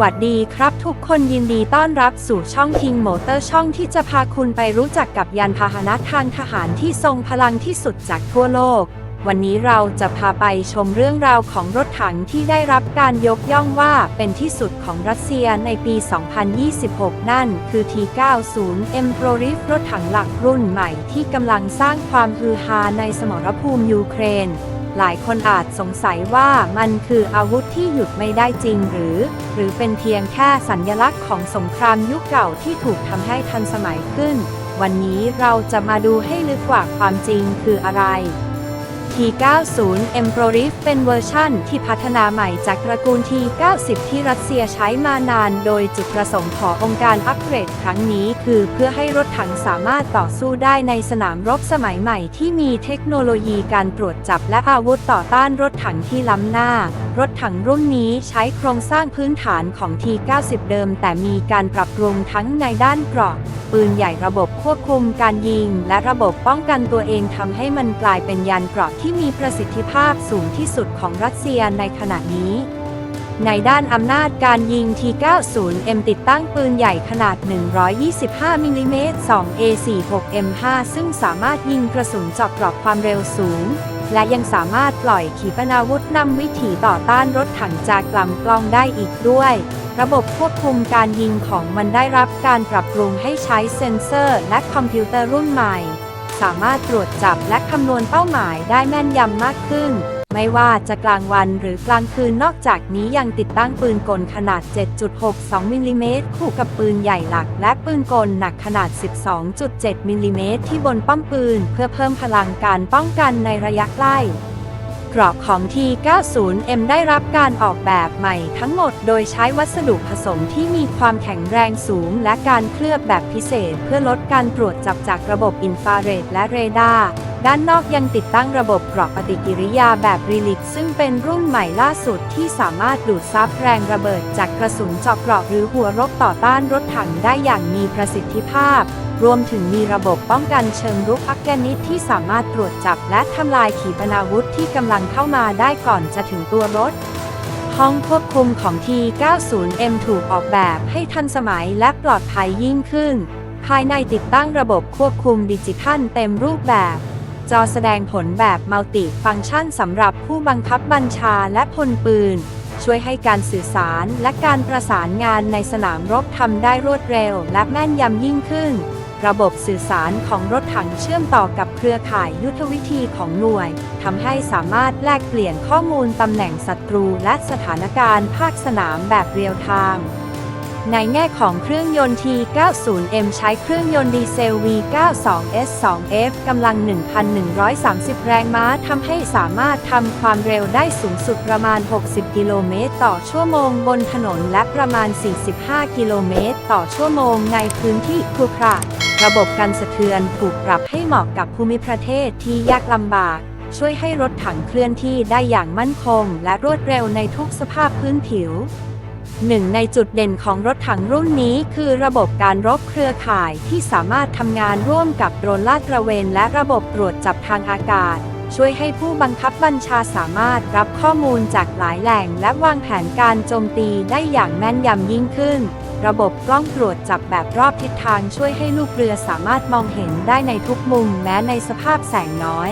วัสดีครับทุกคนยินดีต้อนรับสู่ช่อง King Motor ช่องที่จะพาคุณไปรู้จักกับยานพาหนะทางทหารที่ทรงพลังที่สุดจากทั่วโลก วันนี้เราจะพาไปชมเรื่องราวของรถถังที่ได้รับการยกย่องว่าเป็นที่สุดของรัสเซียในปี 2026 นั่นคือ T90 M p r o r i f รถถังหลักรุ่นใหม่ที่กำลังสร้างความฮือฮาในสมรภูมิยูเครน หลายคนอาจสงสัยว่ามันคืออาวุธที่หยุดไม่ได้จริงหรือ หรือเป็นเพียงแค่สัญญลักษณ์ของสงครามยุคเก่าที่ถูกทำให้ทันสมัยขึ้น วันนี้เราจะมาดูให้ลึกกว่าความจริงคืออะไร T90 e m p r o r i f เป็นเวอร์ชั่นที่พัฒนาใหม่จากตระกูล T90 ที่รัสเซียใช้มานาน โดยจุดประสงค์ขององค์การอัปเกรดครั้งนี้ คือเพื่อให้รถถังสามารถต่อสู้ได้ในสนามรบสมัยใหม่ที่มีเทคโนโลยีการตรวจจับและอาวุธต่อต้านรถถังที่ล้ำหน้า รถถังรุ่นนี้ใช้โครงสร้างพื้นฐานของ T90 เดิม แต่มีการปรับปรุงทั้งในด้านเกราะปืนใหญ่ระบบควบคุมการยิง และระบบป้องกันตัวเองทำให้มันกลายเป็นยานเกราะที่มีประสิทธิภาพสูงที่สุดของรัสเซียในขณะนี้ ในด้านอำนาจการยิง T90M ติดตั้งปืนใหญ่ขนาด 125มิลลิเมตร 2A46M5 ซึ่งสามารถยิงกระสุนเจาะกรอบความเร็วสูง และยังสามารถปล่อยขีปนาวุธนำวิถีต่อต้านรถถังจากลำกล้องได้อีกด้วยระบบควบคุมการยิงของมันได้รับการปรับปรุงให้ใช้เซ็นเซอร์และคอมพิวเตอร์รุ่นใหม่ สามารถตรวจจับและคำนวณเป้าหมายได้แม่นยำมากขึ้น ไม่ว่าจะกลางวันหรือกลางคืนนอกจากนี้ยังติดตั้งปืนกลขนาด 7.62มิลลิเมตรคู่กับปืนใหญ่หลัก และปืนกลหนักขนาด 12.7มิลลิเมตรที่บนป้อมปืน เพื่อเพิ่มพลังการป้องกันในระยะใกล้ กรอบของ T90M ได้รับการออกแบบใหม่ทั้งหมดโดยใช้วัสดุผสมที่มีความแข็งแรงสูง และการเคลือบแบบพิเศษ เพื่อลดการตรวจจับจากระบบอินฟราเรดและเรดาร์ ด้านนอกยังติดตั้งระบบเกราะปฏิกิริยาแบบรีลิกซึ่งเป็นรุ่นใหม่ล่าสุดที่สามารถดูดซับแรงระเบิดจากกระสุนเจาะเกราะหรือหัวรบต่อต้านรถถังได้อย่างมีประสิทธิภาพ รวมถึงมีระบบป้องกันเชิงรุกอักแกนิตที่สามารถตรวจจับและทำลายขีปนาวุธที่กำลังเข้ามาได้ก่อนจะถึงตัวรถห้องควบคุมของ T90M ถูกออกแบบให้ทันสมัยและปลอดภัยยิ่งขึ้น ภายในติดตั้งระบบควบคุมดิจิทัลเต็มรูปแบบ จอแสดงผลแบบมัลติฟังก์ชันสำหรับผู้บังคับบัญชาและพลปืน ช่วยให้การสื่อสารและการประสานงานในสนามรบทำได้รวดเร็วและแม่นยำยิ่งขึ้น ระบบสื่อสารของรถถังเชื่อมต่อกับเครือข่ายยุทธวิธีของหน่วยทำให้สามารถแลกเปลี่ยนข้อมูลตำแหน่งศัตรูและสถานการณ์ภาคสนามแบบเรียลไทม์ ในแง่ของเครื่องยนต์ T90M ใช้เครื่องยนต์ดีเซล V92S2F กำลัง 1,130 แรงม้าทำให้สามารถทำความเร็วได้สูงสุดประมาณ 60 กิโลเมตรต่อชั่วโมงบนถนนและประมาณ 45 กิโลเมตรต่อชั่วโมงในพื้นที่ครุขระระบบกันสะเทือนถูกปรับให้เหมาะกับภูมิประเทศที่ยากลำบาก ช่วยให้รถถังเคลื่อนที่ได้อย่างมั่นคง และรวดเร็วในทุกสภาพพื้นผิว หนึ่งในจุดเด่นของรถถังรุ่นนี้คือระบบการรบเครือข่ายที่สามารถทำงานร่วมกับโดรนลาดตระเวน และระบบตรวจจับทางอากาศ ช่วยให้ผู้บังคับบัญชาสามารถรับข้อมูลจากหลายแหล่ง และวางแผนการโจมตีได้อย่างแม่นยำยิ่งขึ้น ระบบกล้องตรวจจับแบบรอบทิศทางช่วยให้ลูกเรือสามารถมองเห็นได้ในทุกมุมแม้ในสภาพแสงน้อย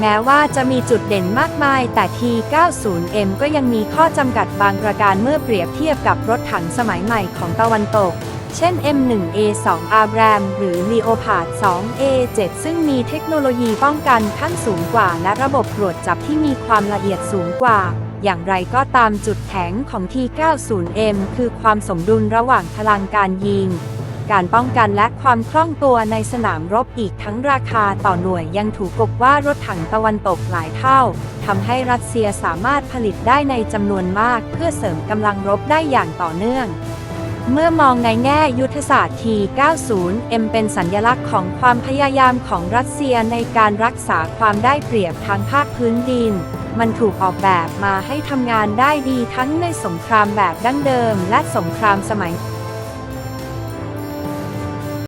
แม้ว่าจะมีจุดเด่นมากมาย แต่ T90M ก็ยังมีข้อจำกัดบางประการเมื่อเปรียบเทียบกับรถถังสมัยใหม่ของตะวันตก เช่น M1A2 Abram หรือ Leopard 2A7 ซึ่งมีเทคโนโลยีป้องกันขั้นสูงกว่า และระบบตรวจจับที่มีความละเอียดสูงกว่า อย่างไรก็ตามจุดแข็งของ T90M คือความสมดุลระหว่างพลังการยิง การป้องกันและความคล่องตัวในสนามรบอีกทั้งราคาต่อหน่วยยังถูกกบว่ารถถังตะวันตกหลายเท่าทำให้รัสเซียสามารถผลิตได้ในจำนวนมากเพื่อเสริมกำลังรบได้อย่างต่อเนื่อง เมื่อมองในแง่ยุทธศาสตร์ T90M เป็นสัญญลักษณ์ของความพยายามของรัสเซียในการรักษาความได้เปรียบทางภาคพื้นดิน มันถูกออกแบบมาให้ทำงานได้ดีทั้งในสงครามแบบดั้งเดิมและสงครามสมัย